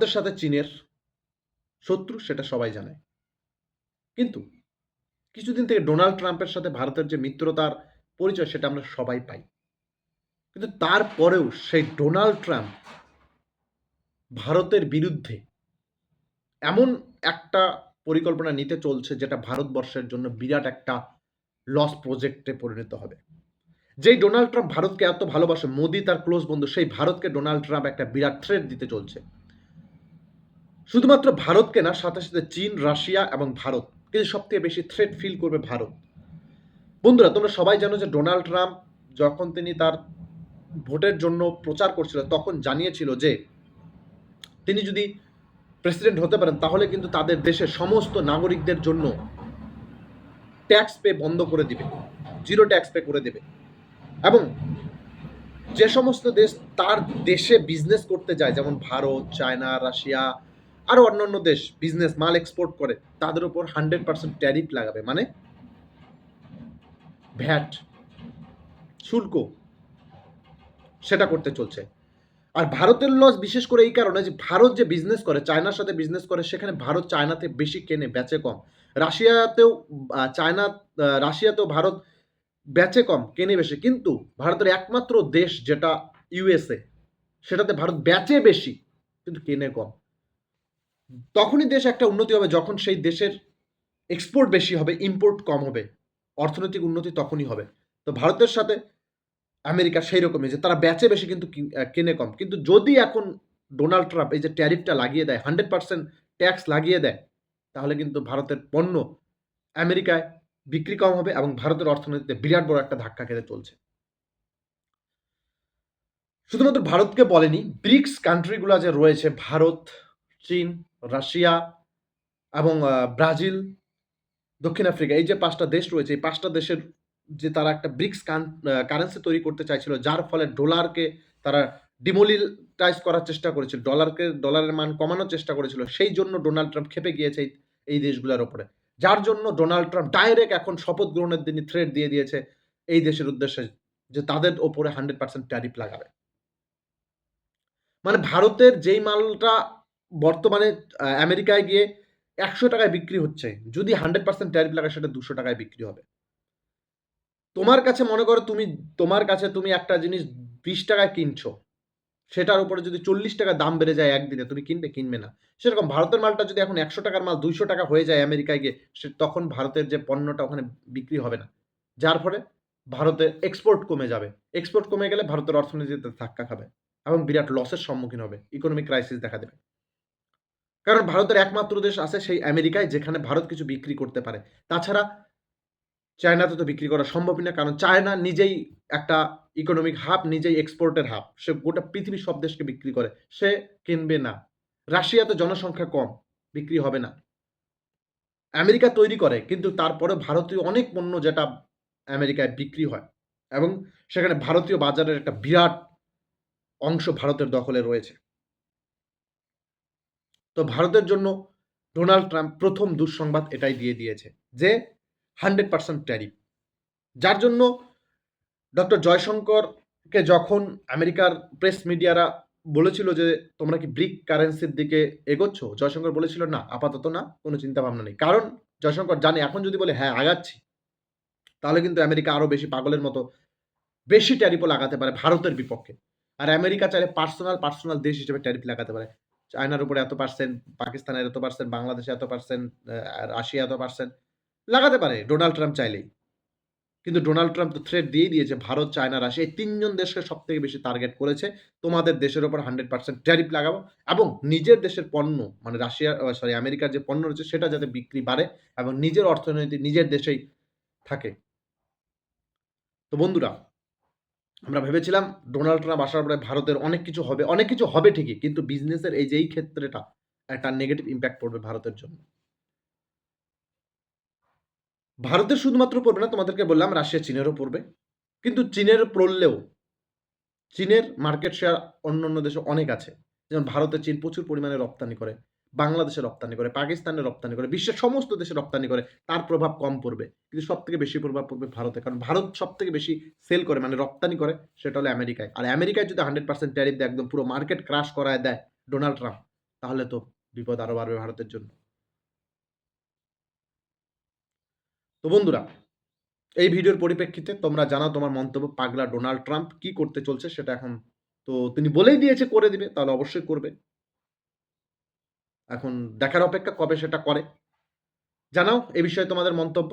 ভারতের সাথে চীনের শত্রু, সেটা সবাই জানে। কিন্তু কিছুদিন থেকে ডোনাল্ড ট্রাম্পের সাথে ভারতের যে মিত্রতার পরিচয়, সেটা আমরা সবাই পাই। কিন্তু তারপরেও সেই ডোনাল্ড ট্রাম্প ভারতের বিরুদ্ধে এমন একটা পরিকল্পনা নিতে চলছে, যেটা ভারতবর্ষের জন্য বিরাট একটা লস প্রজেক্টে পরিণত হবে। যেই ডোনাল্ড ট্রাম্প ভারতকে এত ভালোবাসে, মোদি তার ক্লোজ বন্ধু, সেই ভারতকে ডোনাল্ড ট্রাম্প একটা বিরাট থ্রেট দিতে চলছে। শুধুমাত্র ভারতকে না, সাথে সাথে চীন, রাশিয়া এবং ভারত কিন্তু সবথেকে বেশি থ্রেট ফিল করবে ভারত। বন্ধুরা, তোমরা সবাই জানো যে ডোনাল্ড ট্রাম্প যখন তিনি তার ভোটের জন্য প্রচার করছিল, তখন জানিয়েছিল যে তিনি যদি প্রেসিডেন্ট হতে পারেন, তাহলে কিন্তু তাদের দেশের সমস্ত নাগরিকদের জন্য ট্যাক্স পে বন্ধ করে দিবে জিরো ট্যাক্স পে করে দেবে। এবং যে সমস্ত দেশ তার দেশে বিজনেস করতে যায়, যেমন ভারত, চায়না, রাশিয়া আরও অন্যান্য দেশ বিজনেস মাল এক্সপোর্ট করে, তাদের উপর হান্ড্রেড পার্সেন্ট ট্যারিফ লাগাবে। মানে ভ্যাট, শুল্ক, সেটা করতে চলছে। আর ভারতের লস বিশেষ করে এই কারণে যে ভারত যে বিজনেস করে, চায়নার সাথে বিজনেস করে, সেখানে ভারত চায়নাতে বেশি কেনে, বেচে কম। রাশিয়াতেও চায়না রাশিয়াতেও ভারত বেচে কম, কেনে বেশি। কিন্তু ভারতের একমাত্র দেশ যেটা ইউএসএ সেটাতে ভারত বেচে বেশি, কিন্তু কেনে কম। তখনই দেশ একটা উন্নতি হবে, যখন সেই দেশের এক্সপোর্ট বেশি হবে ইম্পোর্ট কম হবে, অর্থনৈতিক উন্নতি তখনই হবে। তো ভারতের সাথে আমেরিকা সেই রকমই যে তারা বেচে বেশি কিন্তু কেনে কম। কিন্তু যদি এখন ডোনাল্ড ট্রাম্প এই যে ট্যারিফটা লাগিয়ে দেয় হান্ড্রেড পার্সেন্ট ট্যাক্স লাগিয়ে দেয়, তাহলে কিন্তু ভারতের পণ্য আমেরিকায় বিক্রি কম হবে এবং ভারতের অর্থনীতিতে বিরাট বড় একটা ধাক্কা খেতে চলছে। শুধুমাত্র ভারতকে বলেনি ব্রিক্স কান্ট্রিগুলো যে রয়েছে, ভারত, চীন রাশিয়া এবং ব্রাজিল, দক্ষিণ আফ্রিকা, এই যে পাঁচটা দেশ রয়েছে, এই পাঁচটা দেশের যে তারা একটা ব্রিক্স কারেন্সি তৈরি করতে চাইছিল, যার ফলে ডলারকে তারা ডিমোলিটাইজ করার চেষ্টা করেছিল, ডলারকে, ডলারের মান কমানোর চেষ্টা করেছিল, সেই জন্য ডোনাল্ড ট্রাম্প খেপে গিয়েছে এই- দেশগুলোর ওপরে। যার জন্য ডোনাল্ড ট্রাম্প ডাইরেক্ট এখন শপথ গ্রহণের দিনই থ্রেট দিয়ে দিয়েছে এই দেশের উদ্দেশ্যে, যে তাদের ওপরে হান্ড্রেড পার্সেন্ট ট্যারিফ লাগাবে। মানে ভারতের যেই মালটা বর্তমানে আমেরিকায় গিয়ে একশো টাকায় বিক্রি হচ্ছে। যদি হান্ড্রেড পার্সেন্ট ট্যারিফ লাগায়, সেটা দুশো টাকায় বিক্রি হবে। তোমার কাছে মনে করো তুমি, তোমার কাছে তুমি একটা জিনিস বিশ টাকায় কিনছো। সেটার উপরে যদি চল্লিশ টাকা দাম বেড়ে যায় একদিনে, তুমি কিনবে কিনবে না। সেরকম ভারতের মালটা যদি এখন একশো টাকার মাল দুইশো টাকা হয়ে যায় আমেরিকায় গিয়ে, সে তখন ভারতের যে পণ্যটা ওখানে বিক্রি হবে না। যার ফলে ভারতের এক্সপোর্ট কমে যাবে। এক্সপোর্ট কমে গেলে ভারতের অর্থনীতিতে ধাক্কা খাবে এবং বিরাট লসের সম্মুখীন হবে। ইকোনমিক ক্রাইসিস দেখা দেবে। কারণ ভারতের একমাত্র দেশ আছে সেই আমেরিকায় যেখানে ভারত কিছু বিক্রি করতে পারে। তাছাড়া চায়নাতে তো বিক্রি করা সম্ভবই না, কারণ চায়না নিজেই একটা ইকোনমিক হাব নিজেই এক্সপোর্টের হাব সে গোটা পৃথিবীর সব দেশকে বিক্রি করে। সে কিনবে না। রাশিয়াতে জনসংখ্যা কম, বিক্রি হবে না। আমেরিকা তৈরি করে, কিন্তু তারপরে ভারতীয় অনেক পণ্য যেটা আমেরিকায় বিক্রি হয়। এবং সেখানে ভারতীয় বাজারের একটা বিরাট অংশ ভারতের দখলে রয়েছে। তো ভারতের জন্য ডোনাল্ড ট্রাম্প প্রথম দুঃসংবাদ এটাই দিয়ে দিয়েছে যে হান্ড্রেড পার্সেন্ট ট্যারিফ। যার জন্য ডক্টর জয়শঙ্করকে যখন আমেরিকার প্রেস মিডিয়ারা বলেছিল যে তোমরা কি ব্রিক কারেন্সির দিকে এগোচ্ছ, জয়শঙ্কর বলেছিল, না, আপাতত না, কোনো চিন্তা ভাবনা নেই। কারণ জয়শঙ্কর জানে, এখন যদি বলে হ্যাঁ আগাচ্ছি, তাহলে কিন্তু আমেরিকা আরও বেশি পাগলের মতো বেশি ট্যারিফও লাগাতে পারে ভারতের বিপক্ষে। আর আমেরিকা চাইলে পার্সোনাল পার্সোনাল দেশ হিসেবে ট্যারিফ লাগাতে পারে। চায়নার উপরে এত পার্সেন্ট পাকিস্তানের এত পার্সেন্ট বাংলাদেশে এত পার্সেন্ট রাশিয়া এত পার্সেন্ট লাগাতে পারে ডোনাল্ড ট্রাম্প চাইলেই। কিন্তু ডোনাল্ড ট্রাম্প তো থ্রেট দিয়ে দিয়েছে, ভারত, চায়না, রাশিয়া, এই তিনজন দেশকে সব থেকে বেশি টার্গেট করেছে। তোমাদের দেশের ওপর হান্ড্রেড পার্সেন্ট ট্যারিফ লাগাবো এবং নিজের দেশের পণ্য মানে রাশিয়া সরি আমেরিকার যে পণ্য রয়েছে সেটা যাতে বিক্রি বাড়ে এবং নিজের অর্থনীতি নিজের দেশেই থাকে। তো বন্ধুরা আমরা ভেবেছিলাম ডোনাল্ড ট্রাম্প আসার পরে ভারতের অনেক কিছু হবে, অনেক কিছু হবে ঠিকই, কিন্তু বিজনেসের এই যেই ক্ষেত্রেটা একটা নেগেটিভ ইম্প্যাক্ট পড়বে ভারতের জন্য। ভারতের শুধুমাত্র পড়বে না, তোমাদেরকে বললাম রাশিয়া চীনেরও পড়বে, কিন্তু চীনের পড়লেও, চীনের মার্কেট শেয়ার অন্য অন্য দেশে অনেক আছে। যেমন ভারতে চীন প্রচুর পরিমাণে রপ্তানি করে বাংলাদেশে রপ্তানি করে, পাকিস্তানে রপ্তানি করে, বিশ্বের সমস্ত দেশে রপ্তানি করে, তার প্রভাব কম পড়বে। কিন্তু সব থেকে বেশি প্রভাব পড়বে ভারতে, কারণ ভারত সব থেকে বেশি সেল করে মানে রপ্তানি করে, সেটা হলো আমেরিকায়। আর আমেরিকায় যদি হান্ড্রেড পার্সেন্ট ট্যারিফ দেয়, একদম পুরো মার্কেট ক্রাশ করায় দেয় ডোনাল্ড ট্রাম্প তাহলে তো বিপদ আরও বাড়বে ভারতের জন্য। তো বন্ধুরা, এই ভিডিওর পরিপ্রেক্ষিতে তোমরা জানাও তোমার মন্তব্য, পাগলা ডোনাল্ড ট্রাম্প কি করতে চলছে সেটা এখন তো তিনি বলেই দিয়েছে, করে দিবে, তাহলে অবশ্যই করবে। এখন দেখার অপেক্ষা কবে সেটা করে? জানাও এ বিষয়ে তোমাদের মন্তব্য।